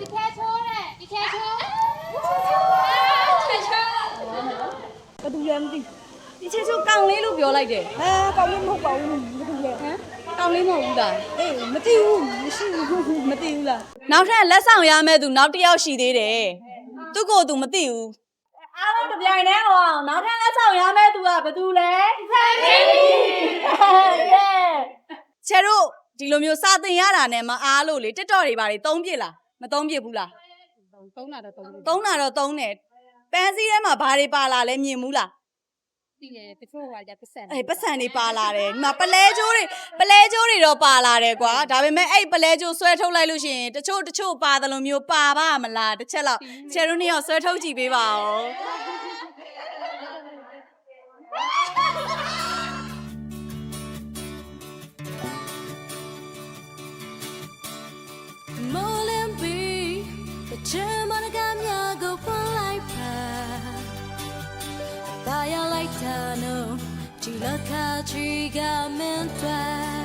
ဒီခဲချိုးတဲ့ဒီခဲချိုးခဲချိုးဘယ်သူလဲမသိဒီချေချိုကောင်လေးလို့ပြောလိုက်တယ်ဟဲကောင်းလေးမဟုတ်ပါဘူးဘယ်သူလဲဟမ်ကောင်လေးမဟုတ်ဘူးလားအေးမသိဘူးမရှိဘူးမသိဘူးလားနောက်ထပ်လက်ဆောင်ရမယ့်သူနောက်တစ်ယောက်ရှိသေးတယ်သူ့ကိုယ်သူမသိဘူးအားလုံးတစ်ပြိုင်တည်းဟောနောက်ထပ်လက်ဆောင်ရမယ့်သူကဘယ်သူလဲဖန်မင်းချေတို့ဒီလိုမျိုးစာသင်ရတာနဲ့မအားလို့လေတက်တော်တွေပါတွေသုံးပြစ်လား မသုံးပြစ်ဘူးလားသုံးတာတော့သုံးတယ်သုံးတာတော့သုံးတယ်ပန်းစည်းထဲမှာဘာတွေပါလာလဲမြင်ဘူးလားသိတယ်တချို့ကကြပတ်စံအေးပတ်စံတွေပါလာတယ်ဒီမှာပလဲကျိုးတွေပလဲကျိုးတွေတော့ပါလာတယ်ကွာဒါပေမဲ့အဲ့ပလဲကျိုးဆွဲထုတ်လိုက်လို့ရှိရင်တချို့တချို့ပါတယ်လို့မျိုးပါပါမလားတစ်ချက်လောက်ချယ်တို့နှစ်ယောက်ဆွဲထုတ်ကြည့်ပေးပါဦး 지나가지 가면 돼.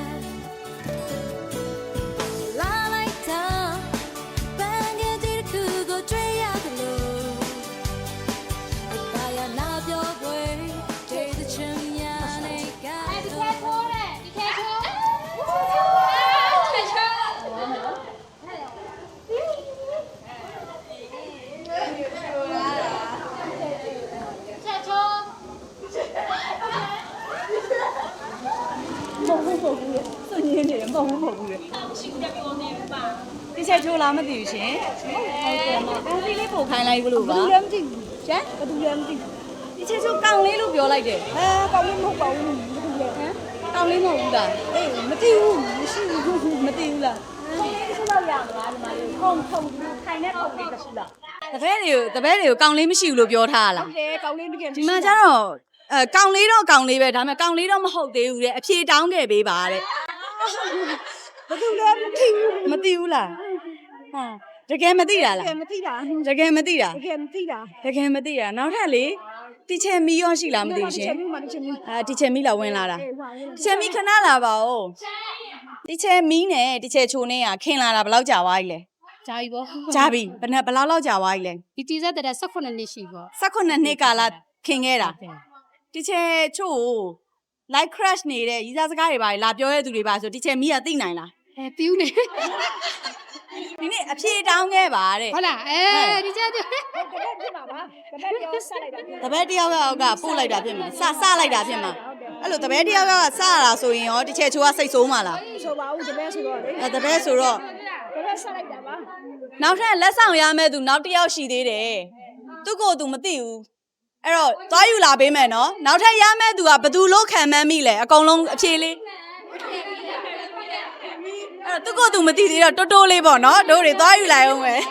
ညင်းနေတယ်မဟုတ်ဘူးမဟုတ်ဘူးလေဒီချက်ချိုးလားမသိဘူးရှင်ဟုတ်တယ်မပန်းစည်းလေးပို့ခိုင်းလိုက်ဘူးလို့ဘယ်ပါသူလဲမသိဘူးကျန်ဘယ်သူလဲမသိဒီချက်ချိုးကောင်လေးလို့ပြောလိုက်တယ်ဟဲကောင်းလေးမဟုတ်ပါဘူးဘယ်သူလဲဟမ်ကောင်လေးမဟုတ်ဘူးလားအေးမသိဘူးမရှိဘူးမသိဘူးလားခေါင်းတော့ရမလားဒီမှာလေးခုံခုံခိုင်တဲ့ခုံလေးတစ်ခုလားတပည့်တွေကိုတပည့်တွေကိုကောင်လေးမရှိဘူးလို့ပြောထားတာလားဟုတ်တယ်ကောင်းလေးတကယ်ဒီမှာကျတော့အဲကောင်လေးတော့ကောင်လေးပဲဒါပေမဲ့ကောင်လေးတော့မဟုတ်သေးဘူးတဲ့အဖြေတောင်းခဲ့ပေးပါတဲ့ ဘယ်သူလဲမသိဘူးမသိဘူးလားဟာတကယ်မသိတာတလားကယ်မသိတာတကယ်မသိတာတကယ်မသိတာတကယ်မသိတာနောက်ထပ်လေတီချယ်မီရောရှိလားမသိဘူးရှင်မတချင်ဘူးအာတီချယ်မီလာဝင်လာတာအေးဟွာတီချယ်မီခဏလာပါဦးတီချယ်မီနဲ့တီချယ်ချိုနဲ့ကခင်လာတာဘယ်လောက်ကြာသွားပြီလဲဂျာပြီပေါ့ကြာပြီဘယ်နဲ့ဘယ်လောက်လောက်ကြာသွားပြီလဲဒီတီးဆက်တဲ့18နှစ်ရှိပေါ့18နှစ်ကာလခင်ခဲ့တာတီချယ်ချို like crash နေတဲ့ရီးစားစကားတွေပါလာပြောရတဲ့သူတွေပါဆိုတီချယ်မီကသိနိုင်လားအဲတီးနေဒီနေ့အဖြေတောင်းခဲ့ပါတဲ့ဟုတ်လားအဲဒီချက်တည်းတကယ်ဖြစ်မှာပါတကယ်ပြောဆက်လိုက်တာဖြစ်တပည့်တယောက်ယောက်ကပို့လိုက်တာဖြစ်မှာစစလိုက်တာဖြစ်မှာအဲ့လိုတပည့်တယောက်ယောက်ကစရတာဆိုရင်ရောတီချယ်ချိုကစိတ်ဆိုးမှာလားဆိုပါဦးတကယ်ဆိုတော့လေအဲတပည့်ဆိုတော့တကယ်ဆက်လိုက်တာပါနောက်ထပ်လက်ဆောင်ရမယ့်သူနောက်တစ်ယောက်ရှိသေးတယ်သူ့ကိုယ်သူမသိဘူး အဲ့တော့သွားယူလာပေးမယ်နော်နောက်ထပ်ရမယ့်သူကဘယ်သူလို့ခံမှန်းမိလဲအကုန်လုံးအဖြေလေးအဲ့တော့သူ့ကိုယ်သူမသိသေးတော့တိုးတိုးလေးပေါ့နော်တို့တွေသွားယူလိုက်အောင်မယ်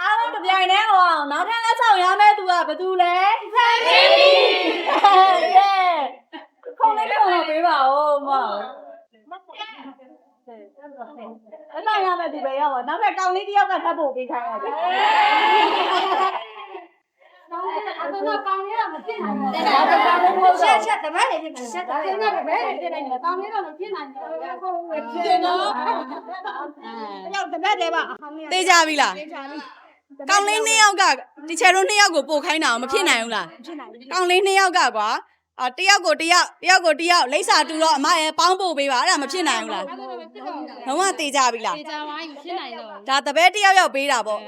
အားလုံးတစ်ပြိုင်တည်းဟောနောက်ထပ်လက်ဆောင်ရမယ့်သူကဘယ်သူလဲဖန်မင်းရဲ့ခုံလေးခုံတော့ပေးပါဦးမ အလိုက်ရမယ့်သူပဲရောက်ပါနောက်ထပ်ကောင်လေးတစ်ယောက်ကထပ်ဖို့ပေးခိုင်းရတယ်အဲ့တော့ကောင်းရမဖြစ်နိုင်ဘူးဒါတော့ဘာလို့မဟုတ်ဆက်တော့ဆက်တပည့်လေးဖြစ်ဆက်ဒါကလည်းပဲဖြစ်နိုင်တယ်ကောင်းရတော့မဖြစ်နိုင်ဘူးဟုတ်ဖြစ်နော်ရောက်တပည့်လေးပါအဟောင်းလေးသိကြပြီလားသေးချာလေးကောင်လေးနှစ်ယောက်ကတီချယ်တို့နှစ်ယောက်ကိုပို့ခိုင်းတာမဖြစ်နိုင်ဘူးလားဖြစ်နိုင်ဘူးကောင်လေးနှစ်ယောက်ကကွာ အာတယောက်ကိုတယောက်တယောက်ကိုတယောက်လိမ့်စာတူတော့အမရဲ့ပေါင်းပို့ပေးပါအဲ့ဒါမဖြစ်နိုင်ဘူးလားလုံးဝသိကြပြီလားတေချာဝိုင်းဖြစ်နိုင်တော့ဒါတပည့်တယောက်ယောက်ပေးတာပေါ့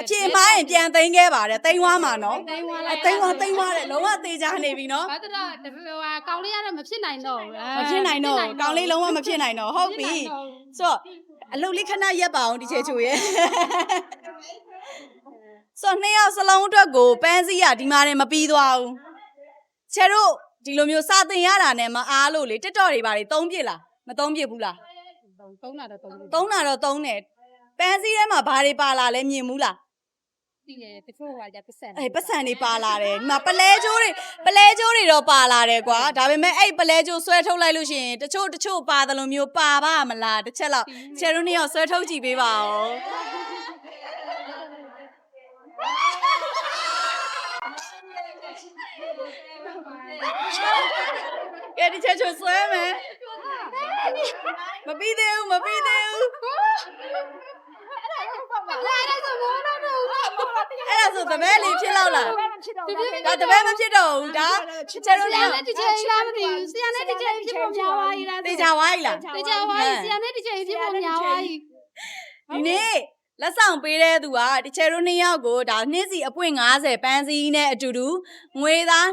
အဖြေမှားရင်ပြန်သိမ်းခဲ့ပါတယ်သိမ်းသွားမှာနော်တိမ်ဝါအလိုက်သိမ်းသွားသိမ်းသွားတယ်လုံးဝသိကြနေပြီနော်ဘာတတော့ဟိုကောင်းလေးရတော့မဖြစ်နိုင်တော့ဘူးမဖြစ်နိုင်တော့ဘူးကောင်းလေးလုံးဝမဖြစ်နိုင်တော့ဟုတ်ပြီဆိုတော့အလုပ်လေးခဏရက်ပါအောင်ဒီချေချိုရဲ့ဆိုတော့နှစ်ယောက်စလုံးအတွက်ကိုပန်းစည်းရဒီမှာနေမပြီးသွားဘူးချေတို့ ဒီလိုမျိုးစာသင်ရတာနဲ့မအားလို့လေတက်တော်တွေပါတွေသုံးပြစ်လားမသုံးပြစ်ဘူးလားသုံးတာတော့သုံးတယ်သုံးတာတော့သုံးတယ်ပန်းစည်းထဲမှာဘာတွေပါလာလဲမြင်ဘူးလားသိတယ်တချို့ကကြပတ်စံအေးပတ်စံတွေပါလာတယ်ဒီမှာပလဲကျိုးတွေပလဲကျိုးတွေတော့ပါလာတယ်ကွာဒါပေမဲ့အဲ့ပလဲကျိုးဆွဲထုတ်လိုက်လို့ရှိရင်တချို့တချို့ပါတယ်လို့မျိုးပါပါမလားတစ်ချက်လောက်ချယ်တို့နှစ်ယောက်ဆွဲထုတ်ကြည့်ပေးပါဦး ကဲဒီချက်ချိုဆွဲမယ်မပြီးသေးဘူးမပြီးသေးဘူးလာလိုက်ဆိုဘောတော့တော့အဲ့ဒါဆိုတပည့်လေးဖြစ်လောက်လားဖြစ်တော့ဒါတပည့်မဖြစ်တော့ဘူးဒါချက်တို့ဆရာနဲ့တချင်လားမသိဘူးဆရာနဲ့တချင်ဖြစ်ဖို့များသွားပြီလားတေချာဝိုင်းလားတချင်ဝိုင်းဆရာနဲ့တချင်ဖြစ်ဖို့များသွားပြီဒီနေ့ လက်ဆောင်ပေးတဲ့သူကဒီချယ်တို့နှစ်ယောက်ကိုဒါနှစ်စီအပွင့်90ပန်းစီနဲ့အတူတူငွေသား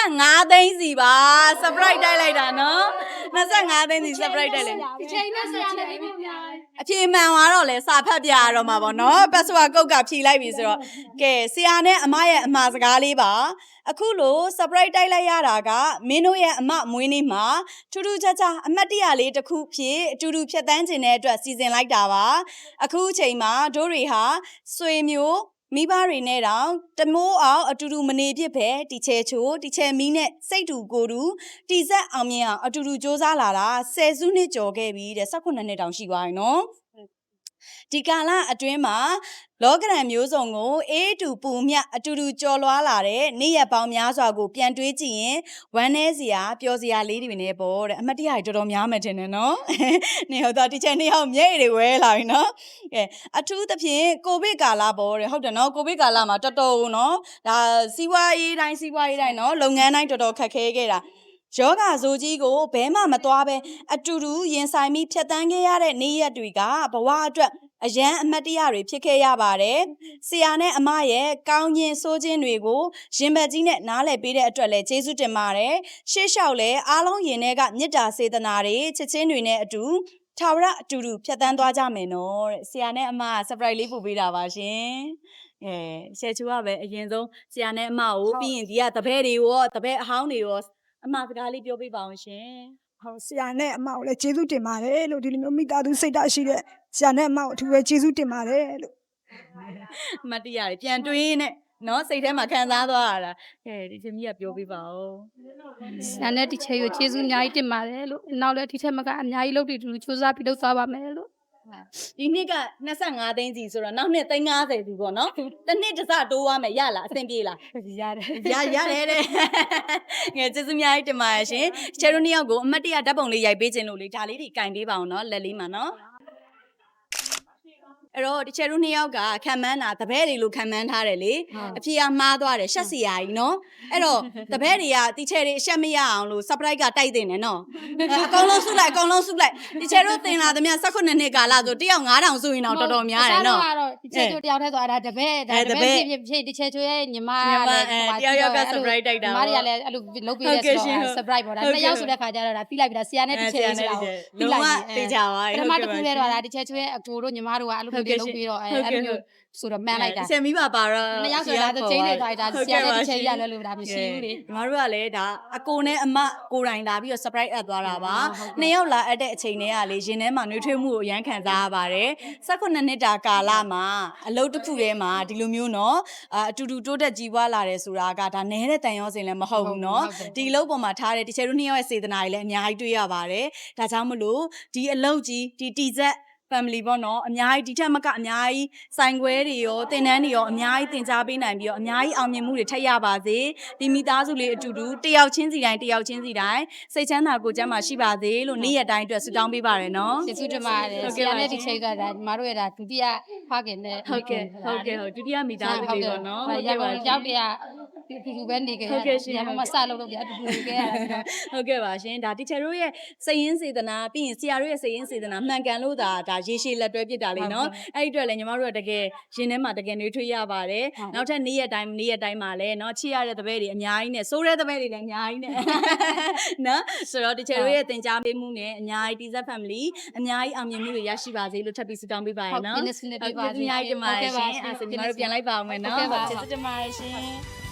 25သိန်းစီပါ surprise တိုက်လိုက်တာနော်25သိန်းစီ surprise တိုက်လိုက်ဒီချိန်နဲ့ဆရာနဲ့ဖြစ်ဖို့များအပြေမှန်သွားတော့လဲစာဖတ်ပြရတော့မှာပေါ့နော်ပတ်စဝါကုတ်ကဖြီလိုက်ပြီဆိုတော့ကဲဆရာနဲ့အမရဲ့အမှားစကားလေးပါ အခုလို့ surprise တိုက်လိုက်ရတာကမင်းတို့ရဲ့အမမွေးနေ့မှာထူးထူးခြားခြားအမှတ်တရလေးတစ်ခုဖြစ်အတူတူဖြတ်တန်းခြင်းတဲ့အတွက်စီစဉ်လိုက်တာပါအခုအချိန်မှာတို့တွေဟာဆွေမျိုးမိဘတွေနဲ့တောင်တမိုးအောင်အတူတူမနေဖြစ်ပဲတီချဲချိုတီချဲမီနဲ့စိတ်တူကိုယ်တူတီဆက်အောင်မြင်အောင်အတူတူစ조사လာတာဆယ်စုနှစ်ကျော်ခဲ့ပြီတဲ့18နှစ်တောင်ရှိသွားပြီနော် ဒီကာလအတွင်းမှာလောကရန်မျိုးစုံကိုအေးတူပူမြအတူတူကြော်လွားလာတဲ့နေ့ရက်ပေါင်းများစွာကိုပြန်တွေးကြည့်ရင်ဝမ်းနည်းစရာပျော်စရာလေးတွေနဲ့ပေါ့တဲ့အမတ်တရတွေတော်တော်များမယ်ထင်တယ်နော်နေဟုတ်တော့ဒီချက်နေ့ဟောက်မြိတ်တွေဝဲလာပြီနော်ကဲအထူးသဖြင့်ကိုဗစ်ကာလပေါ့တဲ့ဟုတ်တယ်နော်ကိုဗစ်ကာလမှာတော်တော်နော်ဒါစီးပွားရေးတိုင်းစီးပွားရေးတိုင်းနော်လုပ်ငန်းတိုင်းတော်တော်ခက်ခဲခဲ့တာ ယောဂဇိုကြီးကိုဘဲမှမသွားပဲအတူတူရင်ဆိုင်ပြီးဖြတ်တန်းခဲ့ရတဲ့နေ့ရက်တွေကဘဝအတွက်အရန်အမတ်တရတွေဖြစ်ခဲ့ရပါတယ်။ဆရာနဲ့အမရဲ့ကောင်းခြင်းဆိုးခြင်းတွေကိုရင်ဘတ်ကြီးနဲ့နားလည်ပေးတဲ့အတွက်လည်းကျေးဇူးတင်ပါတယ်။ရှေ့လျှောက်လဲအားလုံးရင်ထဲကမေတ္တာစေတနာတွေချစ်ချင်းတွေနဲ့အတူထာဝရအတူတူဖြတ်တန်းသွားကြမယ်နော်တဲ့။ဆရာနဲ့အမက surprise လေးပို့ပေးတာပါရှင်။အဲရှယ်ချူကပဲအရင်ဆုံးဆရာနဲ့အမကိုပြီးရင်ဒီကတပည့်တွေရောတပည့်အဟောင်းတွေရော အမစကားလေးပြောပေးပါအောင်ရှင်။ဟောဆရာနဲ့အမကိုလည်းကျေးဇူးတင်ပါတယ်လို့ဒီလိုမျိုးမိသားစုစိတ်ဓာတ်ရှိတဲ့ဆရာနဲ့အမကိုအထူးပဲကျေးဇူးတင်ပါတယ်လို့အမတ်တရတွေပြန်တွေးနဲ့နော်စိတ်ထဲမှာခံစားသွားရတာကဲဒီချင်းကြီးကပြောပြပါဦးဆရာနဲ့ဒီချိန်ကိုကျေးဇူးအများကြီးတင်ပါတယ်လို့နောက်လည်းဒီထက်မကအများကြီးလုပ်ပြီးတူတူစူးစမ်းပြီးလုပ်သွားပါမယ်လို့ ဒီနှစ်က25သိန်းစီဆိုတော့နောက်နှစ်350စီပေါ့နော်တစ်နှစ်တစ်စတိုးသွားမယ်ရလားအဆင်ပြေလားရတယ်ရရတယ်တဲ့ငယ်ကျေးဇူးများကြီးတင်ပါရရှင်ချယ်တို့နှစ်ယောက်ကိုအမတ်တရဓာတ်ပုံလေးရိုက်ပေးခြင်းလို့လေဒါလေးတွေကင်ပေးပါအောင်နော်လက်လေးမှာနော် အဲ့တော့ဒီချယ်တို့နှစ်ယောက်ကခံမန်းတာတပည့်တွေလို့ခံမန်းထားတယ်လေအဖေကမှားသွားတယ်ရှက်စီယာကြီးနော်အဲ့တော့တပည့်တွေကတီချယ်တွေအရှက်မရအောင်လို့ surprise ကတိုက်တင်တယ်နော်အဲ့အကုန်လုံးစုလိုက်အကုန်လုံးစုလိုက်တီချယ်တို့တင်လာသမျှ18နှစ်ကာလဆိုတယောက်9000စုရင်တော့တော်တော်များတယ်နော်ကတော့ဒီချက်ချိုတယောက်တည်းဆိုအဲ့ဒါတပည့်ဒါအဲတတပပည့်ည့်ဖြစ်ဖြစ်ဖြစ်ဒီချက်ချိုရဲ့ညီမညီမလည်းအဲဟိုတယောက်ယောက်ကအဲ့လို surprise တိုက်တာညီမတွေကလည်းအဲ့လိုလုပ်ပေးရဟုတ်ကဲ့ဆိုရှင်တော့ surprise ပေါ့ဒါဟုတ်ကဲ့နှစ်ယောက်ဆိုတဲ့ခါကျတော့ဒါဖိလိုက်ပြီဒါဆရာနဲ့ဒီချက်ရေးဆိုတာကိုဖိလုံးလိုက်ဝပြီသိကြပါပထမတစ်ခုလဲတော့ဒါဒီချက်ချိုရဲ့အကိုတို့ညီမတို့ကအဲ့လိုလုပ်ပြီးလုပ်ပြီးတော့အဲအဲ့လိုမျိုးဆိုတော့မှန်းလိုက်တာဆယ်မိပါပါတော့နှစ်ယောက်ဆိုလာတဲ့ချင်းတွေထိုက်တာဆရာတဲ့ချင်းရလဲလို့ဒါမရှိဘူးလေညီမတို့ကလည်းဒါအကိုနဲ့အမကိုတိုင်လာပြီးတော့ surprise အပ်သွားတာပါနှစ်ယောက်လာအပ်တဲ့အချိန်တွေကလေရင်ထဲမှာနှွေးထွေးမှုကိုအရန်ခံစားရပါတယ်18နှစ်တာကာလမှာအလုပ်တစ်ခုထဲမှာဒီလိုမျိုးနော်အတူတူတိုးတက်ကြီးပွားလာတယ်ဆိုတာကဒါနဲတဲ့တန်ရောစင်လည်းမဟုတ်ဘူးနော်ဒီအလုပ်ပေါ်မှာထားတဲ့တချို့နှစ်ယောက်ရဲ့စေတနာတွေလည်းအများကြီးတွေ့ရပါတယ်ဒါကြောင့်မလို့ဒီအလုပ်ကြီးဒီတီဆက် family ပေါ့နော်အများကြီးဒီထက်မကအများကြီးဆိုင်ခွဲတွေရောတင်တန်းတွေရောအများကြီးတင် जा ပေးနိုင်ပြီးတော့အများကြီးအောင်မြင်မှုတွေထပ်ရပါစေဒီမိသားစုလေးအတူတူတယောက်ချင်းစီတိုင်းတယောက်ချင်းစီတိုင်းစိတ်ချမ်းသာကိုယ်ကျန်းမာရှိပါစေလို့နေ့ရက်တိုင်းအတွက်ဆုတောင်းပေးပါရနော်ကျေးဇူးတင်ပါတယ်ဟုတ်ဆကဲ့ရာပါနဲ့ရှင်ဒီချိန်ကဒါညီမတို့ရဲ့ဒါဒုတိယဖခင်နဲ့ဟုတ်ကဲ့ဟုတ်ကဲ့ဟုတ်ဒုတိယမိသားစုလေးပေါ့နော်ဟုတ်ကဲ့ပါရောက်တည်းဒီဒီပဲနေကြရဟုတ်ကဲ့ရှင်ညမမစလို့လို့ပြအတူတူနေကြရတာဆိုတော့ဟုတ်ကဲ့ပါရှင်ဒါတီချာတို့ရဲ့စိတ်ရင်းစေတနာပြီးရင်ဆရာတို့ရဲ့စိတ်ရင်းစေတနာမှန်ကန်လို့ဒါဒါရေရှည်လက်တွဲဖြစ်တာလေနော်အဲ့ဒီအတွက်လည်းညီမတို့ကတကယ်ရင်ထဲမှာတကယ်နှွေးထွေးရပါတယ်ဟုတ်နောက်ထပ်နေ့ရက်တိုင်းနေ့ရက်တိုင်းမှာလည်းနော်ချစ်ရတဲ့တပည့်တွေအများကြီးနဲ့စိုးတဲ့တပည့်တွေလည်းအများကြီးနဲ့နော်ဆိုတော့တီချာတို့ရဲ့သင်ကြားပေးမှုနဲ့အများကြီးတီဇက် family အများကြီးအောင်မြင်မှုတွေရရှိပါစေလို့ထပ်ပြီးဆုတောင်းပေးပါရဟုတ်နော် business နဲ့ပြပါစေအများကြီးတင်ပါတယ်ရှင်ဟုတ်ကဲ့ပါအဲ့ဒါဆိုညီမတို့ပြန်လိုက်ပါအောင်မယ်နော်ဟုတ်ကဲ့ပါကျေးဇူးတင်ပါတယ်ရှင်မြင်